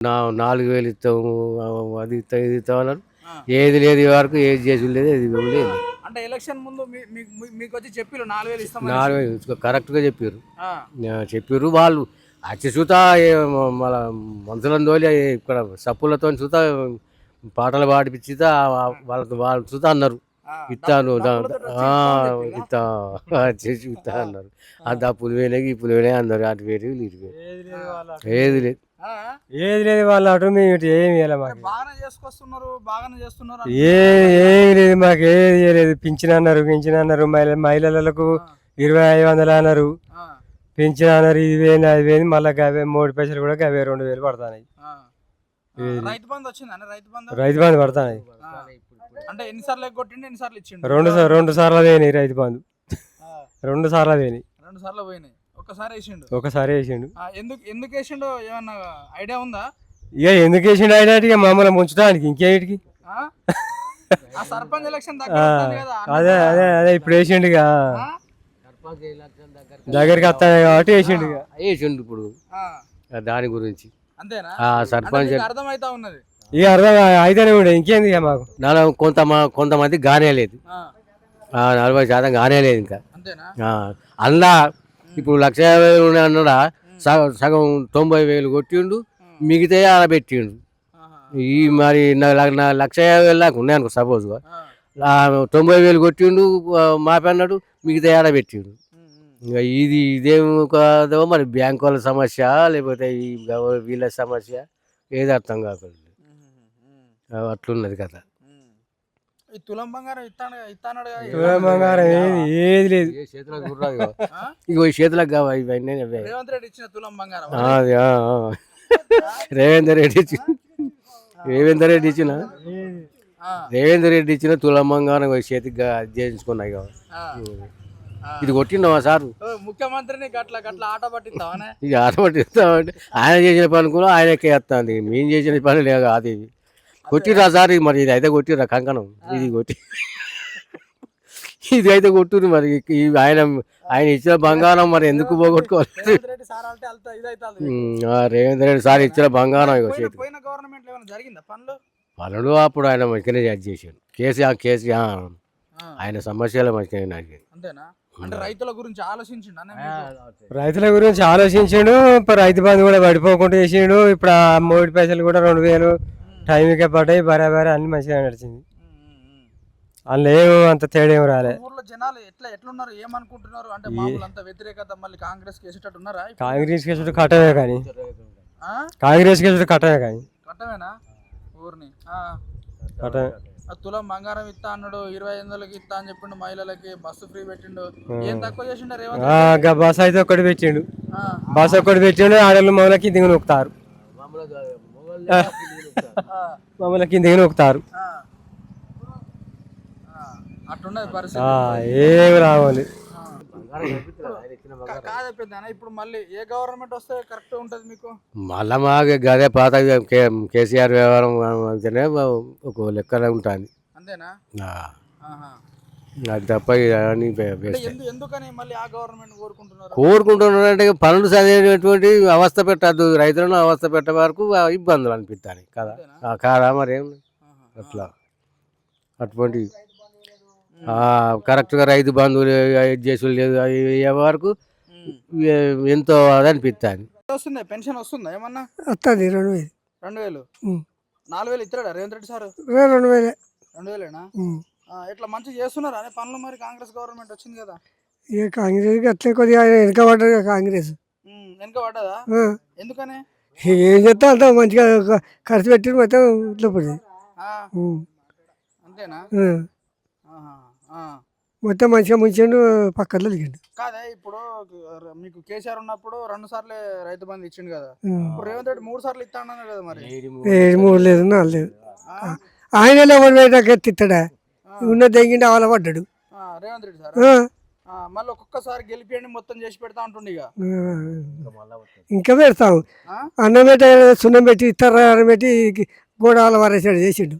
నా నాలుగు వేలు ఇస్తాము అది ఇస్తాం ఇది ఇస్తాం అన్నారు ఆ. ఏది లేదు వరకు ఏది చేసి లేదు ఏది లేదు అంటే ఎలక్షన్ ముందు మీకు వచ్చి చెప్పిరు నాలుగు వేలు ఇస్తామని నాలుగు వేలు కరెక్ట్గా చెప్పారు చెప్పారు వాళ్ళు. అచ్చి చూత మన మనుషులను తోలి ఇక్కడ సప్పులతో చూత పాటలు పాడిపించి వాళ్ళతో వాళ్ళు చూత అన్నారు. ఇస్తాను ఇస్తామని? ఇస్తా చేసి ఇస్తా అన్నారు. అది ఆ పులివేనే ఈ పులివేనే అన్నారు అటు వేరు ఇటు వేరు. ఏది లేదు. ఏది లేదు వాళ్ళ అటు మేము ఇటు ఏమి మాకు. బాగానే చేసుకొస్తున్నారు బాగానే చేస్తున్నారు ఏ ఏమి లేదు మాకు ఏది లేదు పింఛన్ అన్నారు పింఛన్ అన్నారు. మహిళ మహిళలకు ఇరవై ఐదు వందలు అన్నారు. పింఛన్ అన్నారు ఇది వేలు అది వేలు మళ్ళీ గవే మూడు పైసలు కూడా గవే రెండు వేలు పడతాయి రైతు బంధు వచ్చింది అన్న రైతు బంధు? రైతు బంధు పడతాయి ఆ. అంటే ఎన్నిసార్లు ఎగ్గొట్టిండు ఎన్నిసార్లు ఇచ్చిండు? రెండు రెండు సార్లు వేయినాయి రైతు బంధు. రెండు సార్లు వేయినాయి రెండు సార్లు పోయినాయి. ఒక్కసారి వేసిండు. ఒకసారి వేసిండు. ఎందుకు ఎందుకు వేసిండో ఏమన్నా ఐడియా ఉందా? ఇక ఎందుకు వేసిండు ఆయన ఇక మమ్మల్ని ముంచడానికి ఇంకేటికి ఆ? ఆ సర్పంచ్ ఎలక్షన్ అదే అదే అదే ఇప్పుడు వేసిండు ఇక? దగ్గరికి వస్తాయి కాబట్టి వేసిండు ఇక. వేసిండు ఇప్పుడు. దాని గురించి. అంతేనా? సర్పంచ్ అర్థమైతా ఉన్నది. ఇక అర్థం అయితేనే ఉండే ఇంకేంది ఇక మాకు? నాలో కొంత కొంతమంది గానే లేదు. నలభై శాతం గానే లేదు ఇంకా. అంతేనా? అందులో ఇప్పుడు లక్ష యాభై అన్నాడా? సగం సగం తొంభై వేలు కొట్టిండు మిగతా ఆడ పెట్టిండు. ఈ మరి లక్ష యాభై వేలు దాకా ఉన్నాయి అనుకో సపోజ్గా తొంభై వేలు కొట్టిండు ఆ, మాపి అన్నాడు మిగతా ఆడ పెట్టిండు. ఇంకా ఇది ఇదేం కాదో మరి బ్యాంక్ వాళ్ళ సమస్య లేకపోతే ఈ వీళ్ళ సమస్య ఏది అర్థం కాకుండా అట్లున్నది ఉమ్. ఈ తులం బంగారం ఇస్తాను తులం బంగారం ఏది ఏది లేదు. చేతులకు గుర్రాదు ఇగో. ఈ చేతులకు కావా ఇవన్నీ అవే. రేవంత్ రెడ్డి ఇచ్చిన తులం బంగారం అది, రెడ్డి ఇచ్చిన రేవేందర్ రెడ్డి ఇచ్చిన. రేవేందర్ రెడ్డి ఇచ్చిన తులమంగాన చేతికి గా- చేయించుకున్నాయి ఇక. ఇది కొట్టినావా సారు? ముఖ్యమంత్రిని గట్ల గట్ల ఆట పట్టిస్తావానే ఇక ఆటపట్టిస్తామంటే ఆయన చేసిన పని కూడా ఆయనకే వేస్తుంది. మేము చేసిన పని లేదు అది ఇది. కొట్టిరా సార్ ఇది మరి ఇది అయితే కొట్టిరా కంకణం. ఇది కొట్టి. ఇది అయితే కొట్టురు మరి. ఈ ఆయన ఆయన ఇచ్చిన బంగారం మరి ఎందుకు పోగొట్టుకోవాలి? రేవంత్ రెడ్డి సార్ ఇచ్చిన బంగారం జరిగిందా పనులు? అప్పుడు ఆయన మంచిగానే జడ్జ్ చేశాడు. కేసీఆర్ కేసీఆర్ ఆ, ఆయన సమస్యలు మంచిగానే నాకేది. అంతేనా? అంటే రైతుల గురించి ఆలోచించిండు? రైతుల గురించి ఆలోచించిండు ఇప్పుడు రైతు బంధు కూడా పడిపోకుండా చేసిండు. ఇప్పుడు ఆ మూడు పైసలు కూడా రెండు వేలు టైంకే పడ్డాయి బరాబరి అన్ని మంచిగా నడిచింది. అందులో ఏం అంత తేడా ఏం రాలే. ఊర్లో జనాలు ఎట్లా ఎట్లున్నారు ఏమనుకుంటున్నారు? అంటే మామూలు అంత వ్యతిరేకత మళ్ళీ కాంగ్రెస్ కేసేటట్టు ఉన్నారా? కాంగ్రెస్ కేసుడు కట్టమే కానీ? కాంగ్రెస్ కేసుడు కట్టమే కానీ. కట్టమేనా ఊరిని. కట్టమే తులం బంగారం ఇస్తా అన్నాడు ఇరవై ఐదు వందలకి ఇస్తా అని చెప్పిండు మహిళలకి బస్సు ఫ్రీ పెట్టిండు. ఏం తక్కువ చేసిండు రేవంత్ ఆ, గా బస్ అయితే ఒక్కటి పెట్టిండు. ఆ, బస్ ఒక్కటి పెట్టిండు ఆడళ్ళు మమ్మల్ని కిందికి నొక్కుతారు. మమ్మల్ని కిందికి నొక్కుతారు? ఆ. ఆ, అట్టున్నది ఆ, పరిస్థితి ఏమి రావాలి? ఇప్పుడు మళ్ళీ ఏ గవర్నమెంట్ వస్తే కరెక్ట్ ఉంటది మీకు? మళ్ళా మాకు గదే పాత కేసీఆర్ వ్యవహారం ఒక లెక్కన ఉంటుంది అంతేనా? నాకు తప్ప అంటే ఎందు ఎందుకని మళ్ళీ ఆ గవర్నమెంట్ కోరుకుంటున్నారు? కోరుకుంటున్నారంటే పనులు చదివేటువంటి అవస్థ పెట్టద్దు. రైతులను అవస్థ పెట్టే వరకు ఆ ఇబ్బందులు అనిపిస్తాయి కదా? ఆ, కాదా మరేం ఆహా. అట్లా. అటువంటి ఆ, కరెక్ట్గా రైతు బంధువులు చేసుడు లేదు అవి అయ్యే వరకు. ఏ- ఎంతో అది అనిపిస్తుంది వస్తుందా పెన్షన్ వస్తుందా ఏమన్నా? వస్తుంది రెండు వేలు. రెండు వేలు. నాలుగు వేలు ఇస్తాడా రేవంత్ రెడ్డి సార్? రెండు వేలే రెండు వేలేనా? ఇట్లా మంచిగా చేస్తున్నారా? అనే పనులు మరి కాంగ్రెస్ గవర్నమెంట్ వచ్చింది కదా. ఇక కాంగ్రెస్కి అట్లే కొద్దిగా వెనక పడ్డది కాంగ్రెస్. వెనక పడ్డదా. ఎందుకని? ఏం చెప్తా అంత మంచిగా ఖర్చు పెట్టి మొత్తం ఇట్లా పడింది. అంతేనా? ఆ. ఆహా, ఆ. మొత్తం మంచిగా ముంచిండు పక్కన దిగిండు కాదే ఇప్పుడు మీకు కేసీఆర్ ఉన్నప్పుడు రెండు సార్లు రైతు బంధు ఇచ్చిండు కదా. రేవంత్ రెడ్డి మూడు సార్లు ఇస్తా అన్నారు కదా మరి. ఏడు మూడు లేదు నాలుగు లేదు. ఆయన ఎవరు ఎత్తిస్తాడా ఉన్న దెంగిండి అవల పడ్డాడు. ఆ, రేవంత్ రెడ్డి సార్? మళ్ళీ ఒక్కొక్కసారి గెలిపియండి మొత్తం చేసి పెడతా ఉంటుండే ఇక. ఇంకా పెడతాం? అన్నం పెట్టి సున్నం పెట్టి ఇతర పెట్టి గోడాల వరేసాడు చేసిండు.